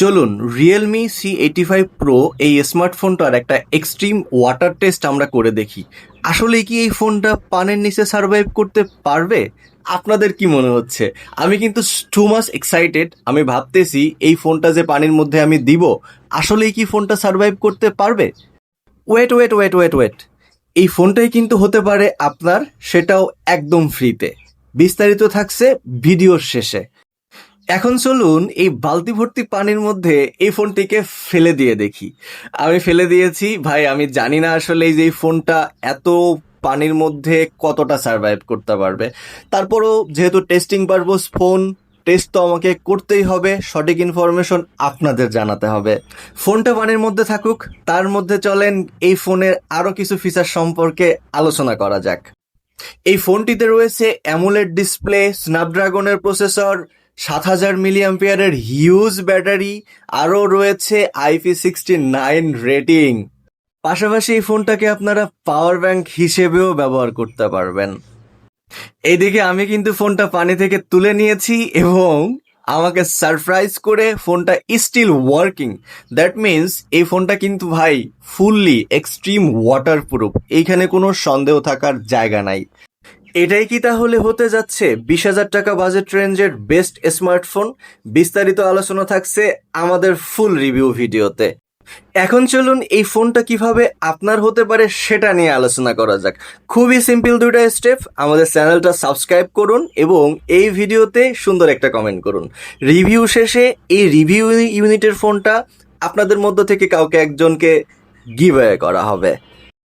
চলুন Realme C eighty five Pro এই স্মার্টফোনটার একটা এক্সট্রিম ওয়াটার টেস্ট আমরা করে দেখি। আসলে কি এই ফোনটা পানের নিচে সার্ভাইভ করতে পারবে? আপনাদের কি মনে হচ্ছে? আমি কিন্তু টু মাস এক্সাইটেড আমি ভাবতেছি, এই ফোনটা যে পানির মধ্যে আমি দিব, আসলেই কি ফোনটা সার্ভাইভ করতে পারবে? Wait wait wait wait wait এই ফোনটাই কিন্তু হতে পারে আপনার, সেটাও একদম ফ্রিতে বিস্তারিত থাকছে ভিডিওর শেষে। এখন চলুন এই বালতি ভর্তি পানির মধ্যে এই ফোনটিকে ফেলে দিয়ে দেখি। আমি ফেলে দিয়েছি। ভাই, আমি জানি না আসলে এই যে এই ফোনটা এত পানির মধ্যে কতটা সার্ভাইভ করতে পারবে। তারপরও যেহেতু টেস্টিং পারপোজ ফোন টেস্ট তো আমাকে করতেই হবে। সঠিক ইনফরমেশন আপনাদের জানাতে হবে। ফোনটা পানির মধ্যে থাকুক, তার মধ্যে চলেন এই ফোনের আরও কিছু ফিচার সম্পর্কে আলোচনা করা যাক। এই ফোনটিতে রয়েছে অ্যামুলেট ডিসপ্লে স্ন্যাপড্রাগনের প্রসেসর সাত হাজার মিলিয়াম্পিয়ারের হিউজ ব্যাটারি, আরও রয়েছে আইপি সিক্সটি নাইন রেটিং। পাশাপাশি এই ফোনটাকে আপনারা পাওয়ার ব্যাংক হিসেবেও ব্যবহার করতে পারবেন। এইদিকে আমি কিন্তু ফোনটা পানি থেকে তুলে নিয়েছি এবং আমাকে সারপ্রাইজ করে ফোনটা স্টিল ওয়ার্কিং। দ্যাট মিন্স এই ফোনটা কিন্তু ভাই ফুললি এক্সট্রিম ওয়াটার প্রুফ এইখানে কোনো সন্দেহ থাকার জায়গা নাই। এটাই কি তাহলে হতে যাচ্ছে? বিশ হাজার টাকা বাজেট রেঞ্জের বেস্ট স্মার্টফোন বিস্তারিত আলোচনা থাকছে আমাদের ফুল রিভিউ ভিডিওতে। এখন চলুন এই ফোনটা কীভাবে আপনার হতে পারে সেটা নিয়ে আলোচনা করা যাক। খুবই সিম্পল দুইটা স্টেপ আমাদের চ্যানেলটা সাবস্ক্রাইব করুন এবং এই ভিডিওতে সুন্দর একটা কমেন্ট করুন। রিভিউ শেষে এই রিভিউ ইউনিটের ফোনটা আপনাদের মধ্য থেকে কাউকে একজনকে গিভ করা হবে।